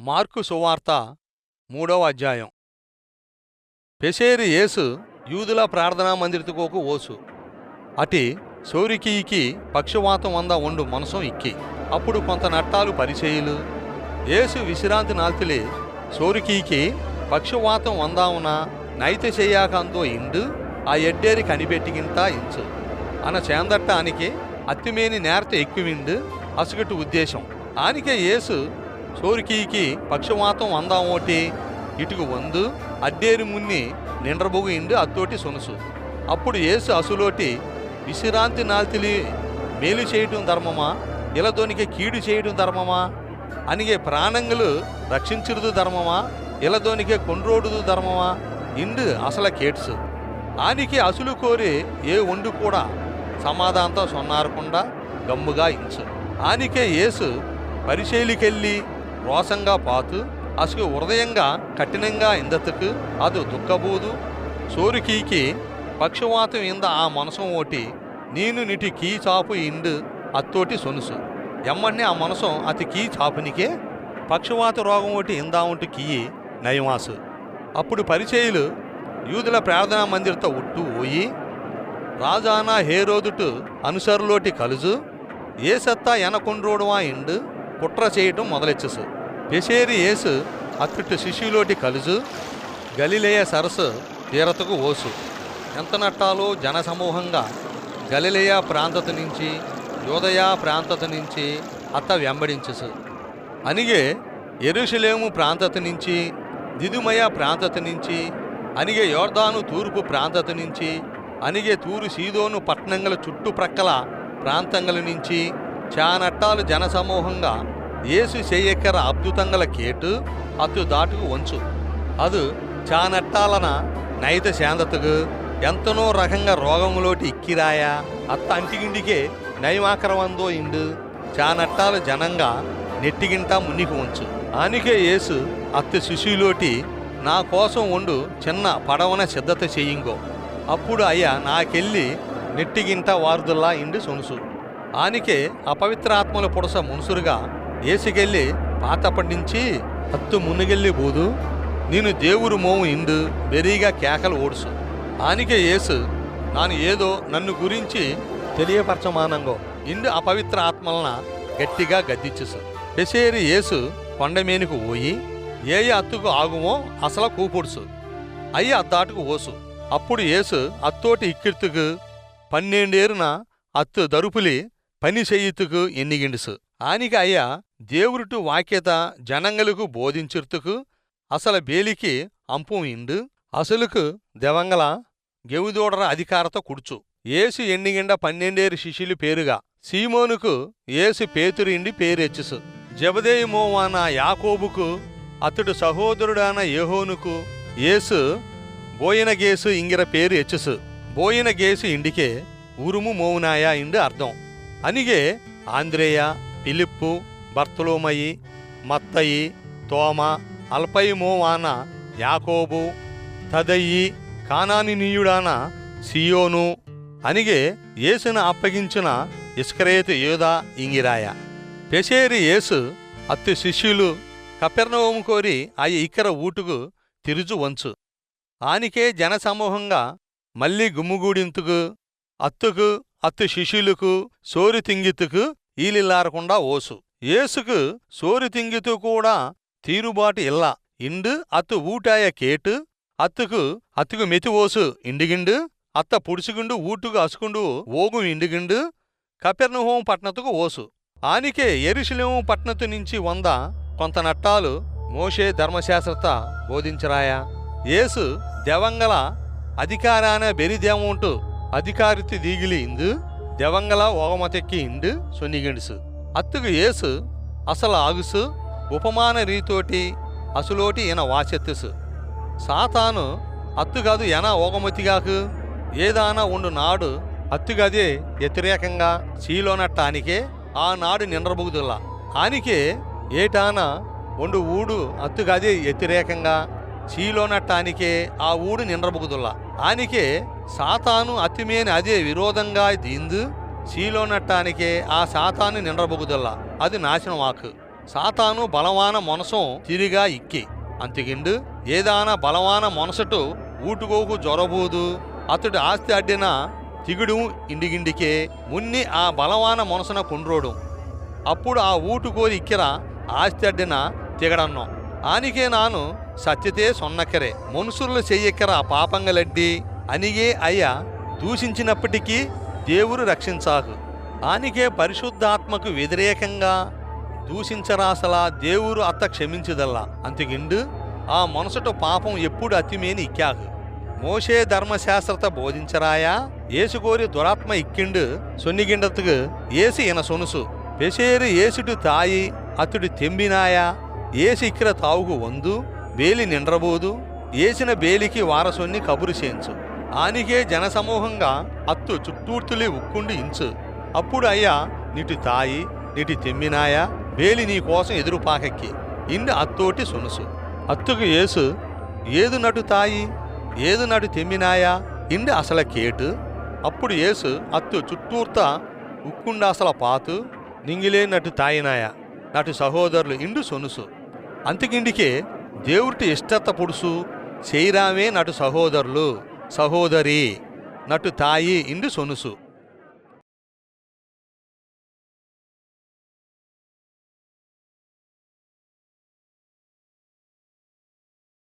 Mark సువార్త మూడవ అధ్యాయం. పెసేరి యేసు యూదుల ప్రార్థనా మందిరతుకోకు ఓసు. అటి సౌరికీకి పక్షవాతం వంద ఉండు మనసం ఇక్కి. అప్పుడు కొంత నట్టాలు పరిచేయులు యేసు విశ్రాంతి నాల్తిలే సోరికీకి పక్షవాతం వందావున నైత చెయ్యాకంతో ఇండు ఆ ఎడ్డేరి కనిపెట్టిగింత ఇంచు. అన చేందట్టానికి అత్తిమేని నేరత ఎక్కువిండు అసుగటు ఉద్దేశం. ఆనికే యేసు చోరికీకి పక్షవాతం వందాం ఓటి. ఇటుకు వందు అడ్డేరి మున్ని నిండ్రబొగు ఇండు అత్తోటి సొనుసు. అప్పుడు యేసు అసులోటి విశ్రాంతి నాల్తిలి మేలు చేయటం ధర్మమా? ఇలదోనికి కీడు చేయటం ధర్మమా? అనిగే ప్రాణంగులు రక్షించురుదు ధర్మమా? ఇలదోనికే కొండ్రోడుదు ధర్మమా? ఇండు అసల కేట్సు. ఆనికి అసులు కోరి ఏ ఒండు కూడా సమాధానంతో సొన్నారకుండా గమ్ముగా ఇంచు. ఆనికే యేసు పరిశైలికెళ్ళి రోసంగా పాతు అసుకు హృదయంగా కఠినంగా ఇందతుకు అది దుఃఖబూదు సోరికీకి పక్షవాతం ఇంద ఆ మనసం ఓటి నేను నిటి కీ చాపు ఇండు అత్తోటి సొనుసు. ఎమ్మన్నే ఆ మనసం అతి కీ చాపునికే పక్షవాత రోగం ఒకటి ఇందావుంటు కీయి నయమాసు. అప్పుడు పరిచయులు యూదుల ప్రార్థనా మందిరతో ఉట్టు పోయి రాజానా హేరోదుటు అనుసరులోటి కలుజు ఏ సత్తా ఎనకొండ్రోడువా ఇండు? కుట్ర చేయటం మొదలెచ్చసు. పెసేరి యేసు అత్తుట్టు శిష్యులోటి కలుజు గలిలేయ సరస్సు తీరతకు ఓసు. ఎంత నట్టాలో జనసమూహంగా గలిలేయ ప్రాంతత నుంచి యోదయ ప్రాంతత నుంచి అత్త వెంబడించసు. అనిగే ఎరుషలేము ప్రాంతత నుంచి దిదుమయ ప్రాంతత నుంచి అనిగే యోర్దాను తూర్పు ప్రాంతత నుంచి అనిగే తూరు సీదోను పట్టణంగల చుట్టుప్రక్కల ప్రాంతంగల నుంచి చానట్టాలు జనసమూహంగా ఏసు చెయ్యెక్కర అద్భుతంగల కేటు అత్తు దాటుకు వంచు. ಅದು చానట్టాలన నైత శాంతతకు ఎంతనో రకంగా రోగములోటి ఇక్కిరాయా అత్త అంటిగిండికే నయమాకరవందో ఇండు చానట్టాలు జనంగా నెట్టిగింట మునికి ఉంచు ఆనికే యేసు అత్త శిశువులోటి నా కోసం ఉండు చిన్న పడవన సిద్ధత చెయ్యింగో అప్పుడు అయ్యా నాకెళ్ళి నెట్టిగింట వారుదల్లా ఇండి సొనుసు. ఆనికే అపవిత్రాత్మల పుడస మునుసురుగా ఏసుకెళ్ళి పాతప్పటి నుంచి హత్తు మునుగెళ్ళి బూదు నేను దేవురు మోము ఇండు బెరీగా కేకలు ఓడుసు. ఆనికే ఏసు నాను ఏదో నన్ను గురించి తెలియపరచమానంగో ఇండు అపవిత్ర ఆత్మలన గట్టిగా గద్దిచ్చుసు. బెసేరి ఏసు కొండమేనుకు పోయి ఏ అత్తుకు ఆగుమో అసలు కూపుడుసు. అయ్యి అద్దాటుకు ఓసు. అప్పుడు ఏసు అత్తోటి ఇక్కిర్తుకు పన్నెండేరున అత్తు దరుపులి పని చెయ్యితుకు ఎన్నిగిండుసు. ఆనిక అయ్యా దేవురుటు వాక్యత జనంగలకు బోధించుర్తుకు అసలు బేలికి అంపం ఇండు అసలుకు దెవంగల గెవుదోడర అధికారత కుడుచు. ఏసు ఎన్నిగిండ పన్నెండేరు శిష్యులు పేరుగా సీమోనుకు ఏసు పేతురిండి పేరెచ్చుసు. జబదేయమోవాన యాకోబుకు అతడు సహోదరుడాన యహోనుకు ఏసు బోయనగేసు ఇంగిర పేరు ఎచ్చుసు. బోయనగేసు ఇండికే ఉరుము మోవునాయా ఇండు అర్థం. అనిగే ఆంద్రేయ పిలిప్పు బర్తలోమయి మత్తయి తోమ అల్పయి మోవాన యాకోబు తదయి కానానినీయుడాన సియోను. అనిగే యేసును అప్పగించిన ఇస్కరేతు యోధా ఇంగిరాయ. పెసేరి యేసు అత్తు శిష్యులు కపెర్నవం కోరి ఆయ ఇక్కర ఊటుకు తిరుజు వంచు. ఆనికే జనసమూహంగా మళ్ళీ గుమ్ముగూడింతుకు అత్తుకు అత్తు శిష్యులకు సోరితింగితుకు ఈలిల్లారకుండా ఓసు. ఏసుకు సోరితింగితు కూడా తీరుబాటు ఇల్లా. ఇండు అత్తు ఊటాయ కేటు అత్తుకు అత్తుకు మెతి ఓసు ఇండిగిండు అత్త పుడుచుగుండు ఊటుకు అసుకుండు ఓగు ఇండిగిండు కపెర్నహోం పట్నతుకు ఓసు. ఆనికే ఎరుషులేము పట్నతు నుంచి వంద కొంత నట్టాలు మోషే ధర్మశాస్త్రత బోధించరాయా. ఏసు దేవంగల అధికారాన బెరిదేముంటూ అధికారితి దీగిలి ఇందు దెవంగల ఓగమతెక్కి ఇండు సొన్నిగిండుసు అత్తుకు యేసు అసలు ఆగుసు ఉపమాన రీతోటి అసులోటి ఈయన వాచెత్తుసు సాతాను అత్తుగాదు ఎన ఓగమతిగాకు ఏదానా ఉండు నాడు అత్తుగదే వ్యతిరేకంగా చీలోనట్టానికే ఆ నాడు నిండ్రబుగుదుల్లా ఆనికే ఏటాన ఉండు ఊడు అత్తుగదే వ్యతిరేకంగా చీలోనట్టానికే ఆ ఊడు నిండ్రబుగుదుల్లా ఆనికే సాతాను అతిమేని అదే విరోధంగా దీందు చీలోనట్టానికే ఆ సాతాను నిండ్రబుగుదుల్లా అది నాశనం సాతాను బలవాన మనసు తిరిగా ఇక్కి. అంతకిండు ఏదాన బలవాన మొనసటు ఊటుకోకు జొరబోదు. అతడు ఆస్తి అడ్డిన తిగుడు ఇండిగిండికే మున్ని ఆ బలవాన మనసున కుండ్రోడు. అప్పుడు ఆ ఊటుకోరి ఇక్కిర ఆస్తి అడ్డిన తిగడన్నాం. ఆనికే నాను సత్యతే సొన్నక్కరే మనుషులు చెయ్యక్కర పాపంగలడ్డి? అనిగే అయ్య దూషించినప్పటికీ దేవుడు రక్షించాకు ఆనికే పరిశుద్ధాత్మకు వ్యతిరేకంగా దూషించరాసలా దేవుడు అత్త క్షమించదల్లా. అంతకిండు ఆ మనసుట పాపం ఎప్పుడు అతిమేని ఇక్కాకు మోషే ధర్మశాస్త్రత బోధించరాయా? ఏసుకోరి దురాత్మ ఇక్కిండు సొన్నిగిండతుకు ఏసి ఇన సొనుసు. పెసేరు ఏసుడు తాయి అతుడు తెంబినాయా? ఏసి ఇక్కిర తావుకు వందు బేలి నిండ్రబోదు ఏసిన బేలికి వారసొన్ని కబురు చేయించు. ఆనికే జనసమూహంగా అత్తు చుట్టూర్తులే ఉక్కుండి ఇంచు. అప్పుడు అయ్యా నిటి తాయి నిటి తెమ్మినాయా బేలి నీ కోసం ఎదురు పాకెక్కి. ఇండు అత్తోటి సొనుసు. అత్తుకు ఏసు ఏదు నటు తాయి ఏదు నటు తెమ్మినాయా ఇండు అసల కేటు. అప్పుడు ఏసు అత్తు చుట్టూర్త ఉక్కుండ అసల పాతు నింగిలే నటు తాయినాయా. నటు సహోదరులు ఇండు సొనుసు. అంతకిండికే దేవుడి ఇష్టత పుడుసు. చేయరామే నటు సహోదరులు సహోదరి నటు తాయి ఇండు సొనుసు.